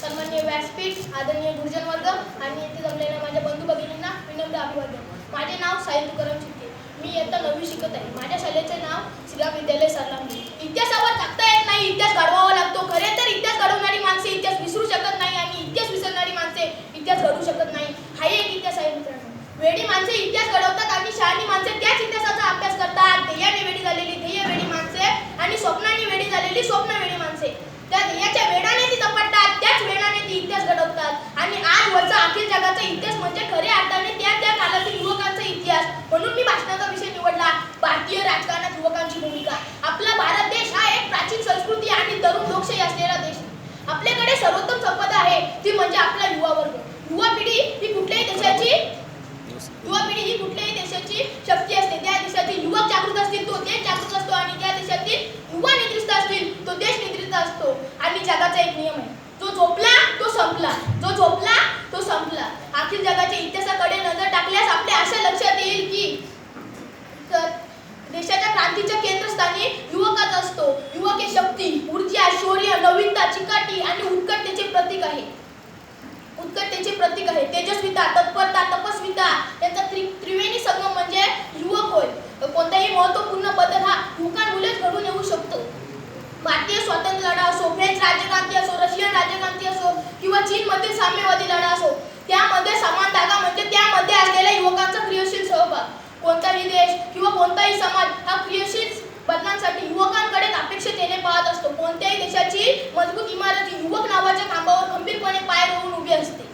सन्मान्य व्यासपीठ आदरणीय गुरुजन वर्ग आणि येथे जमलेल्या माझ्या बंधू भगिनींना विनम्र अभिवादन. माझे नाव साई तुकाराम चित्ते मी इयत्ता नववी शिकत आहे. माझ्या शाळेचे नाव श्रीराम विद्यालय सरलामणी इतिहासावर टाकता येत नाही इतिहास घडवावा लागतो. खरे तर इतिहास घडवणारी माणसे इतिहास विसरू शकत नाही आणि इतिहास विसरणारी माणसे इतिहास घडवू शकत नाही. हा एक इतिहास आहे मित्रांनो. वेडी माणसे इतिहास घडवतात आणि शहाणी माणसे त्याच इतिहासाचा अभ्यास करतात. ध्येयाने वेडी झालेली ध्येय वेडी माणसे आणि स्वप्नाने वेडी झालेली स्वप्न वेडी माणसे. त्या ध्येयाच्या वेडाने ती झपटतात त्याच वेडाने ती असतात. आणि आजवरचा अखिल जगाचा इतिहास म्हणजे खऱ्या अर्थाने त्या त्या काळातील युवकांचा इतिहास. म्हणून मी भाषणाचा विषय निवडला भारतीय राजकारणात युवकांची भूमिका. आपला भारत देश हा एक प्राचीन संस्कृती आणि तरुण लोकशाही असलेला देश आपल्याकडे सर्वोत्तम संपदा आहे ती म्हणजे आपला युवा वर्ग. युवा पिढी ही कुठल्याही देशाची युवा पिढी ही कुठल्याही देशाची शक्ती असते. त्या देशातील युवक जागृत असतील तो देश जागृत असतो आणि त्या देशातील युवा नेतृत्व असतील तो देश नेतृत्व असतो. आणि जगाचा एक नियम आहे. जो झोपला तो संपला जो झोपला तो संपला अखिल जगाच्या इतिहासाकडे नजर टाकल्यास आपल्या अशा लक्षात येईल की तर देशाच्या क्रांतीच्या केंद्रस्थानी युवकच असतो युवक हे शक्ती ऊर्जा शौर्य नवीनता चिकाटी आणि उत्कटतेचे प्रतीक आहे. उत्कटतेचे प्रतीक आहे. तेजस्विता तत्परता तपस्विता यांचा त्रि त्रिवेणी संगम म्हणजे युवक होय. कोणताही महत्त्वपूर्ण बदल हा युवकांमुळेच घडून येऊ शकतो. भारतीय स्वातंत्र्य लढा असो फ्रेंच राज्यक्रांती असो रशियन राज्यक्रांती असो किंवा चीनमधील साम्यवादी लढा असो त्यामध्ये समान धागा म्हणजे त्यामध्ये असलेल्या युवकांचा क्रियाशील सहभाग. कोणताही देश किंवा कोणताही समाज हा क्रियाशील बदलांसाठी युवकांकडे अपेक्षतेने पाहत असतो. कोणत्याही देशाची मजबूत इमारत युवक नावाच्या खांबावर खंबीरपणे पाय रोवून उभी असते.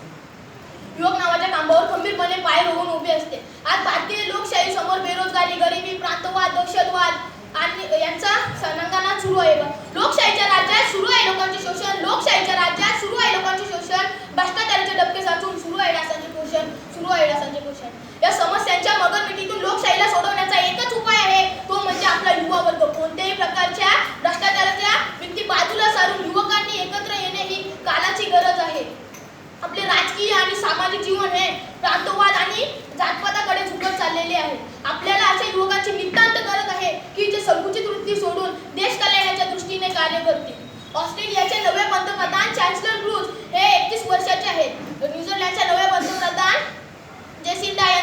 युवक नावाच्या खांबावर खंबीरपणे पाय रोवून उभी असते. आज भारतीय लोकशाही समोर बेरोजगारी गरिबी प्रांतवाद दहशतवाद आणि यांचा सणंगाना सुरू आहे. लोकशाहीच्या राज्यात सुरू आहे लोकांचे शोषण. लोकशाहीच्या राज्यात सुरू आहे लोकांचे शोषण. भ्रष्टाचाराचे डबके साचून सुरू आहे डासांचे पोषण. सुरू आहे डासांचे पोषण. या समस्यांच्या मगरमिटीतून लोकशाहीला सोडवण्याचा एकच उपाय आहे. तो म्हणजे आपला युवा वर्ग. कोणत्याही प्रकारच्या भ्रष्टाचाराच्या व्यक्ती बाजूला सारून युवकांनी एकत्र येणे ही काळाची गरज आहे. आपले राजकीय आणि सामाजिक जीवन हे प्रांतवाद आणि जातपाताकडे झुकत चाललेले आहे. आपल्याला अशा युवकांची नितांत गरज आहे की जे संकुचित वृत्ती सोडून देश कल्याणाच्या दृष्टीने कार्य करतील. ऑस्ट्रेलियाचे नवे पंतप्रधान चॅन्सलर ब्रूज हे एकतीस वर्षाचे आहेत. न्यूझीलंडच्या नवे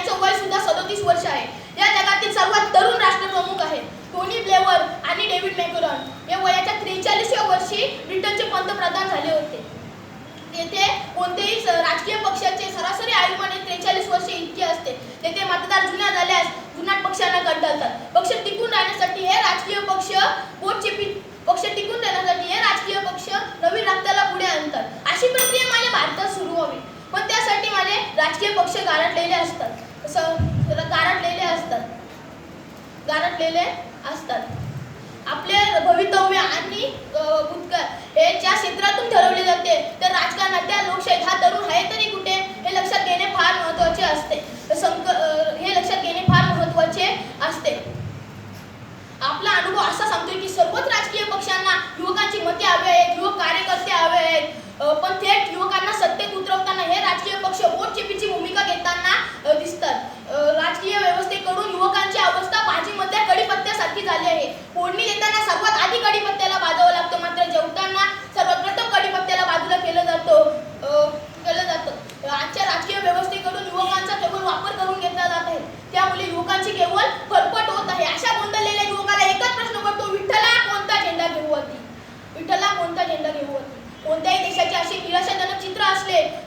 यांचं वय सुद्धा सदोतीस वर्ष आहे. या जगातील सर्वात तरुण राष्ट्रप्रमुख आहेत टोनी ब्लेवर आणि डेव्हिड मॅकरॉन हे वयाच्या त्रेचाळीसव्या वर्षी ब्रिटनचे पंतप्रधान झाले होते. तेथे कोणतेही राजकीय पक्षाचे सरासरी आयुमाने त्रेचाळीस वर्ष इतके असते. तेथे मतदार जुन्या झाल्यास जुनाट पक्षांना कंटाळतात. पक्ष टिकून राहण्यासाठी हे राजकीय पक्ष पोटचेपी पक्ष टिकून राहण्यासाठी हे राजकीय पक्ष नवीन रक्ताला पुढे आणतात. अशी प्रक्रिया माझ्या भारतात सुरू व्हावी पण त्यासाठी माझे राजकीय पक्ष गारटलेले असतात. गारटलेले असतात. गारटलेले असतात. आपले भवितव्य आणि হবে